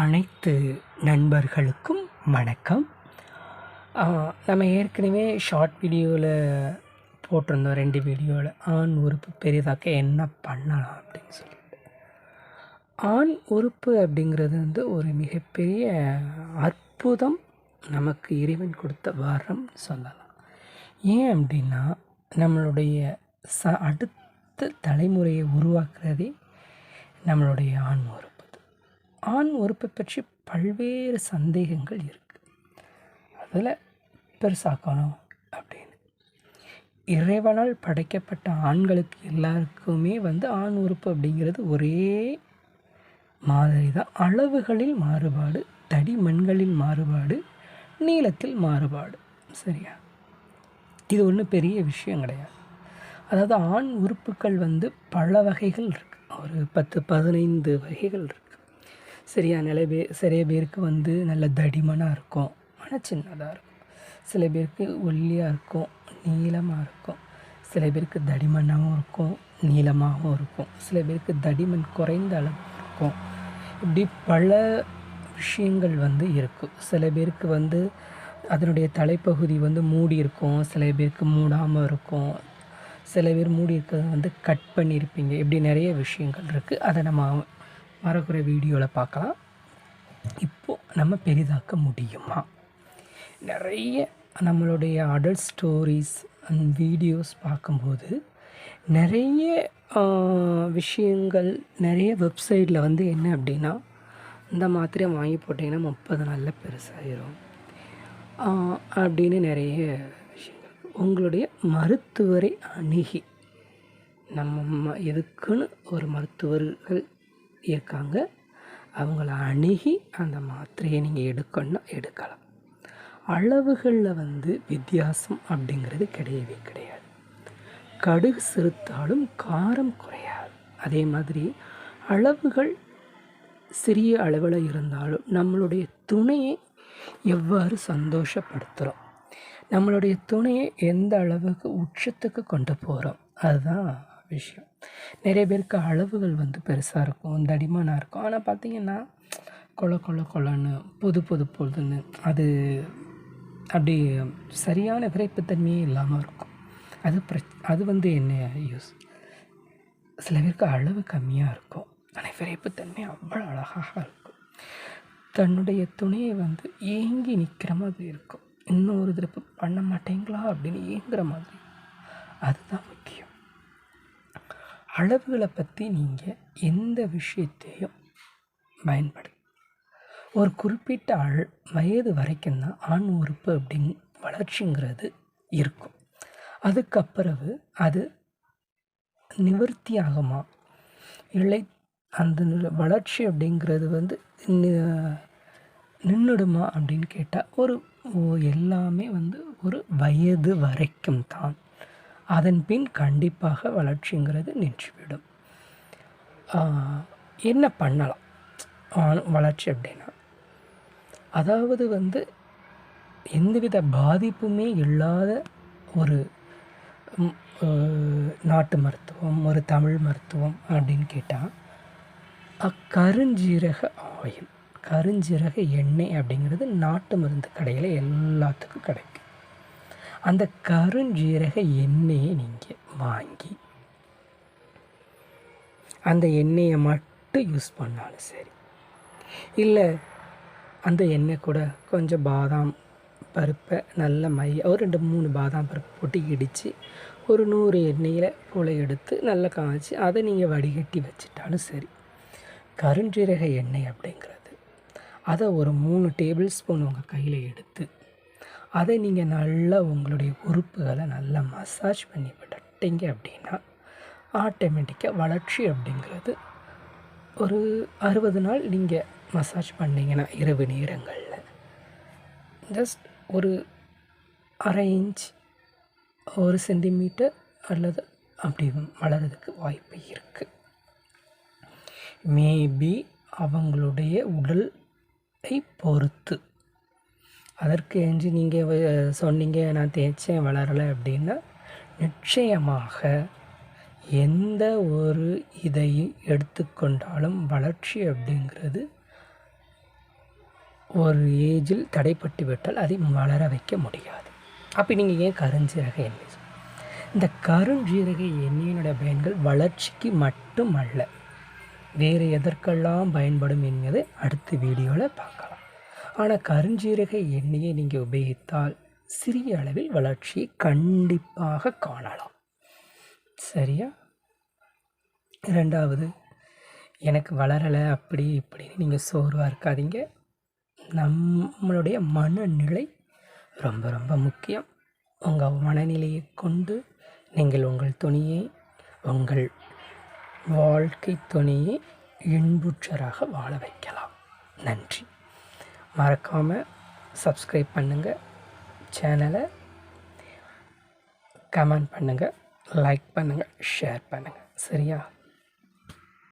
அனைத்து நண்பர்களுக்கும் வணக்கம். நம்ம ஏற்கனவே ஷார்ட் வீடியோவில் போட்டிருந்தோம் ரெண்டு வீடியோவில் ஆண் உறுப்பு பெரிதாக்க என்ன பண்ணலாம் அப்படின்னு சொல்லிட்டு. ஆண் உறுப்பு அப்படிங்கிறது வந்து ஒரு மிகப்பெரிய அற்புதம் நமக்கு இறைவன் கொடுத்த வரம் சொல்லலாம். ஏன் அப்படின்னா நம்மளுடைய ச அடுத்த தலைமுறையை உருவாக்குறதே நம்மளுடைய ஆண் உறுப்பு. ஆண் உறுப்பை பற்றி பல்வேறு சந்தேகங்கள் இருக்குது அதில் பெருசாக்கணும் அப்படின்னு. இறைவனால் படைக்கப்பட்ட ஆண்களுக்கு எல்லாருக்குமே வந்து ஆண் உறுப்பு அப்படிங்கிறது ஒரே மாதிரி தான் அளவுகளில் மாறுபாடு தடிமண்களில் மாறுபாடு நீளத்தில் மாறுபாடு. சரியா? இது ஒன்றும் பெரிய விஷயம் கிடையாது. அதாவது ஆண் உறுப்புகள் வந்து பல வகைகள் இருக்குது ஒரு பத்து பதினைந்து வகைகள் இருக்குது சரியா நிறைய பேர் நிறைய பேருக்கு வந்து நல்ல தடிமனாக இருக்கும். ஆனால் சின்னதாக இருக்கும். சில பேருக்கு ஒல்லியாக இருக்கும் நீளமாக இருக்கும். சில பேருக்கு தடிமனாகவும் இருக்கும் நீளமாகவும் இருக்கும். சில பேருக்கு தடிமன் குறைந்த அளவு இருக்கும். இப்படி பல விஷயங்கள் வந்து இருக்கும் சில பேருக்கு வந்து அதனுடைய தலைப்பகுதி வந்து மூடி இருக்கும் சில பேருக்கு மூடாமல் இருக்கும். சில பேர் மூடி இருக்கிறத வந்து கட் பண்ணியிருப்பீங்க. இப்படி நிறைய விஷயங்கள் இருக்குது அதை நம்ம வரக்கூடிய வீடியோவில் பார்க்கலாம் இப்போது நம்ம பெரிதாக்க முடியுமா? நிறைய நம்மளுடைய அடல்ட் ஸ்டோரிஸ் அண்ட் வீடியோஸ் பார்க்கும்போது நிறைய விஷயங்கள் நிறைய வெப்சைட்டில் வந்து என்ன அப்படின்னா இந்த மாத்திரையை வாங்கி போட்டிங்கன்னா முப்பது நாளில் பெருசாகிடும் அப்படின்னு நிறைய விஷயங்கள். உங்களுடைய மருத்துவரை அணுகி நம்ம எதுக்குன்னு ஒரு மருத்துவர்கள் இருக்காங்க. அவங்கள அணுகி அந்த மாத்திரையை நீங்கள் எடுக்கணும்னா எடுக்கலாம். அளவுகளில் வந்து வித்தியாசம் அப்படிங்கிறது கிடையவே கிடையாது. கடுகு சிறுத்தாலும் காரம் குறையாது. அதே மாதிரி அளவுகள் சிறிய அளவில் இருந்தாலும் நம்மளுடைய துணையை எவ்வாறு சந்தோஷப்படுத்துகிறோம் நம்மளுடைய துணையை எந்த அளவுக்கு உச்சத்துக்கு கொண்டு போகிறோம் அதுதான் விஷயம். நிறைய பேருக்கு அளவுகள் வந்து பெருசாக இருக்கும் தடிமனாக இருக்கும். ஆனால் பார்த்திங்கன்னா கொல கொல கொலன்னு புது புது பொதுன்னு அது அப்படி சரியான விரைப்புத்தன்மையே இல்லாமல் இருக்கும். அது பிரச் அது வந்து என்ன யூஸ் சில பேருக்கு அளவு கம்மியாக இருக்கும். ஆனால் விரைப்புத்தன்மை அவ்வளோ அழகாக இருக்கும். தன்னுடைய துணையை வந்து ஏங்கி நிற்கிற மாதிரி இருக்கும். இன்னொரு திருப்பு பண்ண மாட்டேங்களா? அப்படின்னு ஏங்குற மாதிரி. அதுதான் அளவுகளை பற்றி நீங்கள் எந்த விஷயத்தையும் பயன்படு ஒரு குறிப்பிட்ட ஆள் வயது வரைக்கும் தான் ஆண் உறுப்பு அப்படிங் வளர்ச்சிங்கிறது இருக்கும். அதுக்கப்புறவு அது நிவர்த்தி ஆகுமா இல்லை அந்த வளர்ச்சி அப்படிங்கிறது வந்து நின்றுடுமா அப்படின்னு கேட்டால் ஒரு எல்லாமே வந்து ஒரு வயது வரைக்கும் தான். அதன் பின் கண்டிப்பாக வளர்ச்சிங்கிறது நின்றுவிடும். என்ன பண்ணலாம்? வளர்ச்சி அப்படின்னா அதாவது வந்து எந்தவித பாதிப்புமே இல்லாத ஒரு நாட்டு மருத்துவம் ஒரு தமிழ் மருத்துவம் அப்படின்னு கேட்டால் கருஞ்சீரக ஆயில் கருஞ்சீரக எண்ணெய் அப்படிங்கிறது நாட்டு மருந்து கடையில் எல்லாத்துக்கும் கிடைக்கும். அந்த கருஞ்சீரக எண்ணெயை நீங்கள் வாங்கி அந்த எண்ணெயை மட்டும் யூஸ் பண்ணாலும் சரி. இல்லை அந்த எண்ணெய் கூட கொஞ்சம் பாதாம் பருப்பை நல்ல மைய ஒரு ரெண்டு மூணு பாதாம் பருப்பு போட்டு இடித்து ஒரு நூறு எண்ணெயில் புளை எடுத்து நல்லா காய்ச்சி அதை நீங்கள் வடிகட்டி வச்சிட்டாலும் சரி. கருஞ்சீரக எண்ணெய் அப்படிங்கிறது அதை ஒரு மூணு டேபிள் ஸ்பூன் உங்கள் கையில் எடுத்து அதை நீங்கள் நல்லா உங்களுடைய உறுப்புகளை நல்லா மசாஜ் பண்ணி விட்டுட்டீங்க அப்படின்னா ஆட்டோமேட்டிக்காக வளர்ச்சி அப்படிங்கிறது ஒரு அறுபது நாள் நீங்கள் மசாஜ் பண்ணிங்கன்னா இரவு நேரங்களில். ஜஸ்ட் ஒரு அரை இன்ச் ஒரு சென்டிமீட்டர் அல்லது அப்படி வளர்கிறதுக்கு வாய்ப்பு இருக்குது மேபி அவங்களுடைய உடலை பொறுத்து அதற்கு என்று நீங்கள் சொன்னீங்க நான் தேய்ச்சேன் வளரலை அப்படின்னா நிச்சயமாக எந்த ஒரு இதை எடுத்துக்கொண்டாலும் வளர்ச்சி அப்படிங்கிறது ஒரு ஏஜில் தடைப்பட்டு விட்டால் அதை வளர வைக்க முடியாது. அப்போ நீங்கள் ஏன் கருஞ்சீரக எண்ணெய் இந்த கருஞ்சீரக எண்ணெயினுடைய பயன்கள் வளர்ச்சிக்கு மட்டும் அல்ல வேறு எதற்கெல்லாம் பயன்படும் என்பதை அடுத்த வீடியோவில் பார்க்கலாம். ஆனால் கருஞ்சீரக எண்ணெயை நீங்கள் உபயோகித்தால் சிறிய அளவில் வளர்ச்சியை கண்டிப்பாக காணலாம். சரியா? ரெண்டாவது எனக்கு வளரலை அப்படி இப்படின்னு நீங்கள் சோர்வாக இருக்காதீங்க. நம்மளுடைய மனநிலை ரொம்ப ரொம்ப முக்கியம். உங்கள் மனநிலையை கொண்டு நீங்கள் உங்கள் துணியை உங்கள் வாழ்க்கை துணியை இன்புற்றராக வாழ வைக்கலாம். நன்றி. மறக்காமல் சப்ஸ்கிரைப் பண்ணுங்கள் சேனலை கமெண்ட் பண்ணுங்கள் லைக் பண்ணுங்கள் ஷேர் பண்ணுங்கள் சரியா?